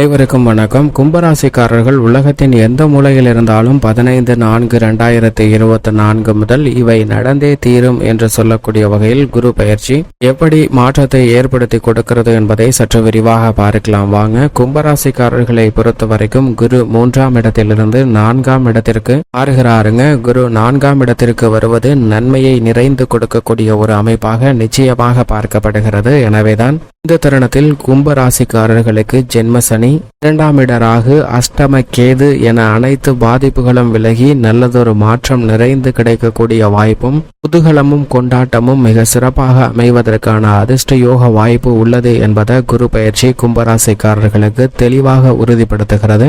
அனைவருக்கும் வணக்கம். கும்பராசிக்காரர்கள் உலகத்தின் எந்த மூலையில் இருந்தாலும் பதினைந்து நான்கு ரெண்டாயிரத்தி இருபத்தி நான்கு முதல் இவை நடந்தே தீரும் என்று சொல்லக்கூடிய வகையில் குரு பயிற்சி எப்படி மாற்றத்தை ஏற்படுத்தி கொடுக்கிறது என்பதை சற்று விரிவாக பார்க்கலாம். வாங்க கும்பராசிக்காரர்களை பொறுத்த வரைக்கும் குரு மூன்றாம் இடத்திலிருந்து நான்காம் இடத்திற்கு மாறுகிறாருங்க. குரு நான்காம் இடத்திற்கு வருவது நன்மையை நிறைந்து கொடுக்கக்கூடிய ஒரு அமைப்பாக நிச்சயமாக பார்க்கப்படுகிறது. எனவேதான் இந்த தருணத்தில் கும்ப ராசிக்காரர்களுக்கு ஜென்ம சனி இரண்டாம் இட ராகு அஷ்டம கேது என அனைத்து பாதிப்புகளும் விலகி நல்லதொரு மாற்றம் நிறைந்து கிடைக்கக்கூடிய வாய்ப்பும் குதூகலமும் கொண்டாட்டமும் மிக சிறப்பாக அமைவதற்கான அதிர்ஷ்ட யோக வாய்ப்பு உள்ளது என்பதை குரு பயிற்சி கும்பராசிக்காரர்களுக்கு தெளிவாக உறுதிப்படுத்துகிறது.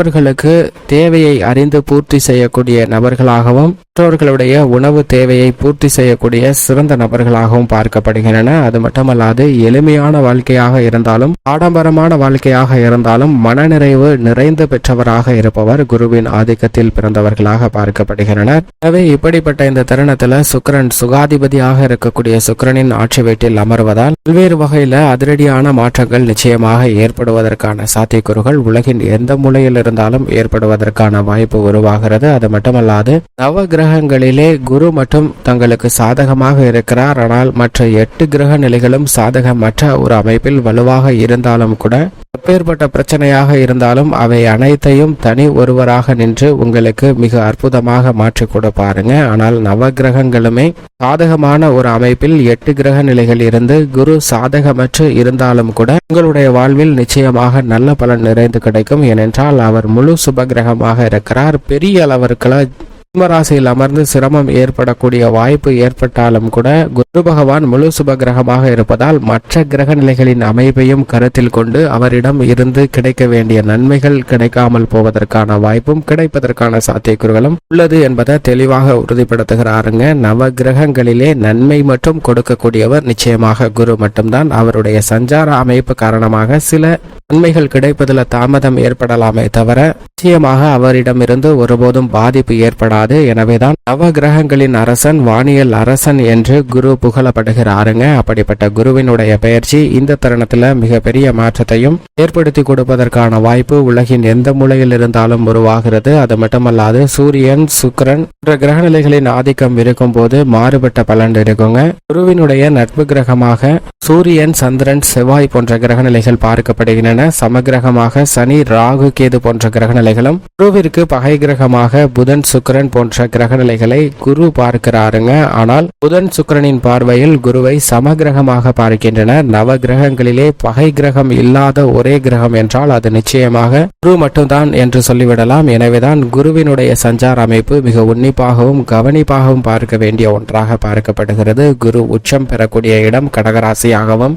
மற்றவர்களுக்கு தேவையை அறிந்து பூர்த்தி செய்யக்கூடிய நபர்களாகவும் மற்றவர்களுடைய உணவு தேவையை பூர்த்தி செய்யக்கூடிய சிறந்த நபர்களாகவும் பார்க்கப்படுகின்றன. அது மட்டுமல்லாது எளிமையான வாழ்க்கையாக இருந்தாலும் ஆடம்பரமான வாழ்க்கையாக இருந்தாலும் மனநிறைவு நிறைந்து பெற்றவராக இருப்பவர் குருவின் ஆதிக்கத்தில் பிறந்தவர்களாக பார்க்கப்படுகின்றனர். எனவே இப்படிப்பட்ட இந்த தருணத்துல சுக்கிரன் சுகாதிபதியாக இருக்கக்கூடிய சுக்கிரனின் ஆட்சி வீட்டில் அமர்வதால் பல்வேறு வகையில அதிரடியான மாற்றங்கள் நிச்சயமாக ஏற்படுவதற்கான சாத்தியக்கூறுகள் உலகின் எந்த மூலையில் இருந்தாலும் ஏற்படுவதற்கான வாய்ப்பு உருவாகிறது. அது மட்டுமல்லாது நவ கிரகங்களிலே குரு மட்டும் தங்களுக்கு சாதகமாக இருக்கிறார். ஆனால் மற்ற எட்டு கிரக நிலைகளும் சாதகமற்ற ஒரு அமைப்பில் வலுவாக இருந்தாலும் கூட எப்பேற்பட்ட பிரச்சனையாக இருந்தாலும் அவை அனைத்தையும் தனி ஒருவராக நின்று உங்களுக்கு மிக அற்புதமாக மாற்றி கொடுப்பாருங்க ஆனால் நவ கிரகங்களுமே சாதகமான ஒரு அமைப்பில் எட்டு கிரக நிலைகள் இருந்து குரு சாதகமற்று இருந்தாலும் கூட உங்களுடைய வாழ்வில் நிச்சயமாக நல்ல பலன் நிறைந்து கிடைக்கும். ஏனென்றால் அவர் முழு சுப கிரகமாக இருக்கிறார். பெரிய அளவிற்குள்ள கும்பராசியில் அமர்ந்து சிரமம் ஏற்படக்கூடிய வாய்ப்பு ஏற்பட்டாலும் கூட குரு பகவான் முழு சுப கிரகமாக இருப்பதால் மற்ற கிரக நிலைகளின் அமைப்பையும் கருத்தில் கொண்டு அவரிடம் இருந்து கிடைக்க வேண்டிய நன்மைகள் கிடைக்காமல் போவதற்கான வாய்ப்பும் கிடைப்பதற்கான சாத்தியக்கூறுகளும் உள்ளது என்பதை தெளிவாக உறுதிப்படுத்துகிறாருங்க. நவ கிரகங்களிலே நன்மை மட்டும் கொடுக்கக்கூடியவர் நிச்சயமாக குரு மட்டும்தான். அவருடைய சஞ்சார அமைப்பு காரணமாக சில நன்மைகள் கிடைப்பதில் தாமதம் ஏற்படலாமே தவிர நிச்சயமாக அவரிடமிருந்து ஒருபோதும் பாதிப்பு ஏற்படாது. எனவேதான் நவ கிரகங்களின் அரசன் வானியல் அரசன் என்று குரு புகழப்படுகிறாருங்க. அப்படிப்பட்ட குருவினுடைய பெயர்ச்சி இந்த தருணத்துல மிகப்பெரிய மாற்றத்தையும் ஏற்படுத்தி கொடுப்பதற்கான வாய்ப்பு உலகின் எந்த மூலையில் இருந்தாலும் உருவாகிறது. அது மட்டுமல்லாது சூரியன் சுக்கிரன் போன்ற கிரகநிலைகளின் ஆதிக்கம் இருக்கும் போது மாறுபட்ட பலன் இருக்குங்க. குருவினுடைய நட்பு கிரகமாக சூரியன் சந்திரன் செவ்வாய் போன்ற கிரகநிலைகள் பார்க்கப்படுகின்றன. சமகிரகமாக சனி ராகு கேது போன்ற கிரகநிலைகளும் குருவிற்கு பகை கிரகமாக புதன் சுக்கரன் போன்ற கிரகநிலைகளை குரு பார்க்கிறாருங்க. ஆனால் புதன் சுக்கரனின் பார்வையில் குருவை சமகிரகமாக பார்க்கின்றன. நவ கிரகங்களிலே பகை கிரகம் இல்லாத ஒரே கிரகம் என்றால் அது நிச்சயமாக குரு மட்டும்தான் என்று சொல்லிவிடலாம். எனவேதான் குருவினுடைய சஞ்சார அமைப்பு மிக உன்னிப்பாகவும் கவனிப்பாகவும் பார்க்க வேண்டிய ஒன்றாக பார்க்கப்படுகிறது. குரு உச்சம் பெறக்கூடிய இடம் கடகராசியாகவும்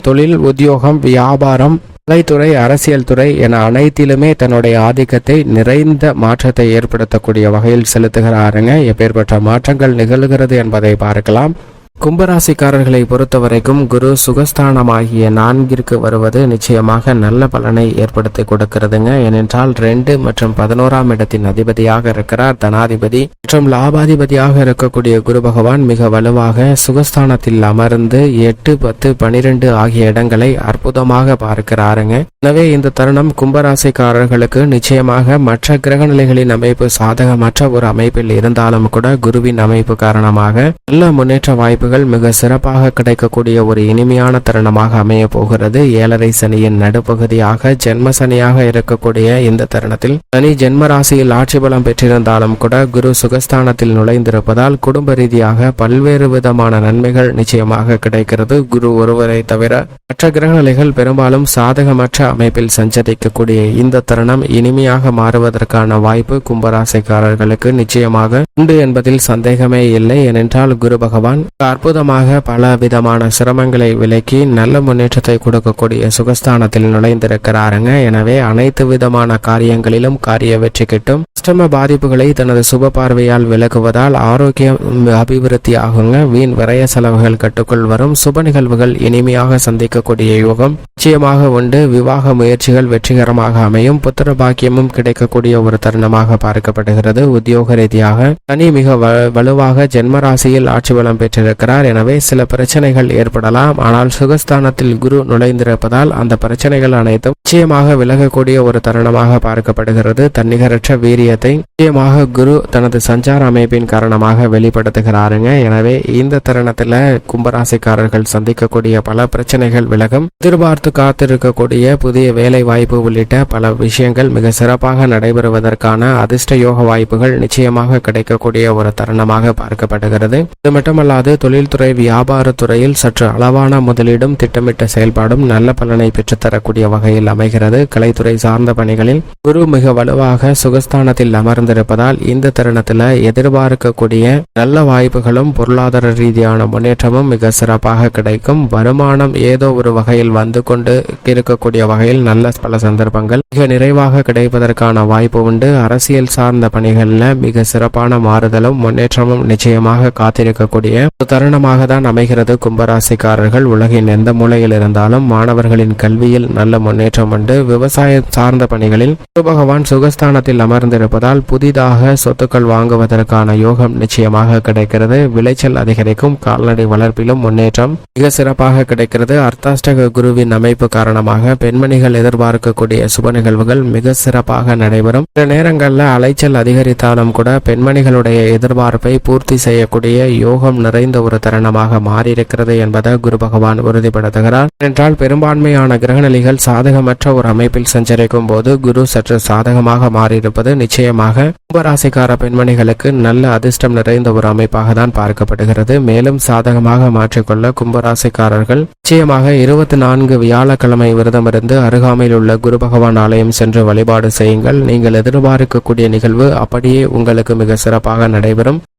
தொழில் உத்தியோகம் வியாபாரம் கலைத்துறை அரசியல் துறை என அனைத்திலுமே தன்னுடைய ஆதிக்கத்தை நிறைந்த மாற்றத்தை ஏற்படுத்தக்கூடிய வகையில் செலுத்துகிறாருங்க. எப்பேற்பட்ட மாற்றங்கள் நிகழ்கிறது என்பதை பார்க்கலாம். கும்பராசிக்காரர்களை பொறுத்தவரைக்கும் குரு சுகஸ்தானமாகிய நான்கிற்கு வருவது நிச்சயமாக நல்ல பலனை ஏற்படுத்தி கொடுக்கிறதுங்க. ஏனென்றால் ரெண்டு மற்றும் பதினோராம் இடத்தின் அதிபதியாக இருக்கிறார் தனாதிபதி. மற்றும் லாபாதிபதியாக இருக்கக்கூடிய குரு பகவான் மிக வலுவாக சுகஸ்தானத்தில் அமர்ந்து எட்டு பத்து பனிரெண்டு ஆகிய இடங்களை அற்புதமாக பார்க்கிறாருங்க. எனவே இந்த தருணம் கும்பராசிக்காரர்களுக்கு நிச்சயமாக மற்ற கிரக நிலைகளின் அமைப்பு சாதகமற்ற ஒரு அமைப்பில் இருந்தாலும் கூட குருவின் அமைப்பு காரணமாக நல்ல முன்னேற்ற வாய்ப்புகள் மிக சிறப்பாக கிடைக்கக்கூடிய ஒரு இனிமையான தருணமாக அமைய போகிறது. ஏழரை சனியின் நடுப்பகுதியாக ஜென்ம சனியாக இருக்கக்கூடிய இந்த தருணத்தில் சனி ஜென்ம ராசியில் ஆட்சி பலம் பெற்றிருந்தாலும் கூட குரு சுகஸ்தானத்தில் நுழைந்திருப்பதால் குடும்ப ரீதியாக பல்வேறு விதமான நன்மைகள் நிச்சயமாக கிடைக்கிறது. குரு ஒருவரை தவிர மற்ற கிரகநிலைகள் பெரும்பாலும் சாதகமற்ற அமைப்பில் சஞ்சரிக்கக்கூடிய இந்த தருணம் இனிமையாக மாறுவதற்கான வாய்ப்பு கும்பராசிக்காரர்களுக்கு நிச்சயமாக உண்டு என்பதில் சந்தேகமே இல்லை. ஏனென்றால் குரு பகவான் அற்புதமாக பல விதமான சிரமங்களை விலக்கி நல்ல முன்னேற்றத்தை கொடுக்கக்கூடிய சுகஸ்தானத்தில் நுழைந்திருக்கிறாருங்க. எனவே அனைத்து விதமான காரியங்களிலும் காரிய வெற்றி கிட்டும். அஷ்டம பாதிப்புகளை தனது சுப பார்வையால் விலகுவதால் ஆரோக்கியம் அபிவிருத்தி ஆகுங்க. வீண் விரய செலவுகள் கட்டுக்குள் வரும். சுப நிகழ்வுகள் இனிமையாக சந்திக்கக்கூடிய யோகம் நிச்சயமாக உண்டு. விவாக முயற்சிகள் வெற்றிகரமாக அமையும். புத்திர பாக்கியமும் கிடைக்கக்கூடிய ஒரு தருணமாக பார்க்கப்படுகிறது. உத்தியோக ரீதியாக தனி மிக வ- வலுவாக ஜென்ம ராசியில் ஆட்சி பலம் பெற்றிருக்கிறார். எனவே சில பிரச்சனைகள் ஏற்படலாம். ஆனால் சுகஸ்தானத்தில் குரு நுழைந்திருப்பதால் அந்த பிரச்சனைகள் அனைத்தும் நிச்சயமாக விலகக்கூடிய ஒரு தருணமாக பார்க்கப்படுகிறது. தன்னிகரற்ற வீரியத்தை நிச்சயமாக குரு தனது சஞ்சார அமைப்பின் காரணமாக வெளிப்படுத்துகிறாருங்க. எனவே இந்த தருணத்துல கும்பராசிக்காரர்கள் சந்திக்கக்கூடிய பல பிரச்சனைகள் விலகும். எதிர்பார்த்து காத்திருக்கக்கூடிய புதிய வேலை வாய்ப்பு உள்ளிட்ட பல விஷயங்கள் மிக சிறப்பாக நடைபெறுவதற்கான அதிர்ஷ்ட யோக வாய்ப்புகள் நிச்சயமாக கிடைக்கக்கூடிய ஒரு தருணமாக பார்க்கப்படுகிறது. இது மட்டுமல்லாது தொழில்துறை வியாபாரத்துறையில் சற்று அளவான முதலீடும் திட்டமிட்ட செயல்பாடும் நல்ல பலனை பெற்றுத்தரக்கூடிய வகையில் அமைகிறது. கலைத்துறை சார்ந்த பணிகளில் குரு மிக வலுவாக சுகஸ்தானத்தில் அமர்ந்திருப்பதால் இந்த தருணத்தில் எதிர்பார்க்கக்கூடிய நல்ல வாய்ப்புகளும் பொருளாதார ரீதியான முன்னேற்றமும் மிக சிறப்பாக கிடைக்கும். வருமானம் ஏதோ ஒரு வகையில் வந்து கொண்டு இருக்கக்கூடிய வகையில் நல்ல பல சந்தர்ப்பங்கள் மிக நிறைவாக கிடைப்பதற்கான வாய்ப்பு உண்டு. அரசியல் சார்ந்த பணிகளில் மிக சிறப்பான மாறுதலும் முன்னேற்றமும் நிச்சயமாக காத்திருக்கக்கூடிய தருணமாக தான் அமைகிறது. கும்பராசிக்காரர்கள் உலகின் எந்த மூலையில் இருந்தாலும் மாணவர்களின் கல்வியில் நல்ல முன்னேற்றம் உண்டு. விவசாயம் சார்ந்த பணிகளில் குரு பகவான் சுகஸ்தானத்தில் அமர்ந்திருப்பதால் புதிதாக சொத்துக்கள் வாங்குவதற்கான யோகம் நிச்சயமாக கிடைக்கிறது. விளைச்சல் அதிகரிக்கும் கால்நடை வளர்ப்பிலும் முன்னேற்றம் மிக சிறப்பாக கிடைக்கிறது. அர்த்தாஷ்டக குருவின் அமைப்பு காரணமாக பெண்மணிகள் எதிர்பார்க்கக்கூடிய சுப நிகழ்வுகள் மிக சிறப்பாக நடைபெறும். சில நேரங்களில் அலைச்சல் அதிகரித்தாலும் கூட பெண்மணிகளுடைய எதிர்பார்ப்பை பூர்த்தி செய்யக்கூடிய யோகம் நிறைந்த ஒரு தருணமாக மாறியிருக்கிறது என்பதை குரு பகவான் உறுதிப்படுத்துகிறார். என்றால் பெரும்பான்மையான கிரகநிலைகள் சாதகமற்ற ஒரு அமைப்பில் சஞ்சரிக்கும் போது குரு சற்று சாதகமாக மாறியிருப்பது நிச்சயமாக கும்பராசிக்கார பெண்மணிகளுக்கு நல்ல அதிர்ஷ்டம் நிறைந்த ஒரு அமைப்பாக தான் பார்க்கப்படுகிறது. மேலும் சாதகமாக மாற்றிக்கொள்ள கும்பராசிக்காரர்கள் நிச்சயமாக இருபத்தி நான்கு வியாழக்கிழமை விரதமிருந்து அருகாமையில் உள்ள குரு பகவான் ஆலயம் சென்று வழிபாடு செய்யுங்கள். நீங்கள் எதிர்பார்க்கக்கூடிய நிகழ்வு அப்படியே உங்களுக்கு மிக சிறப்பாக நடைபெறும்.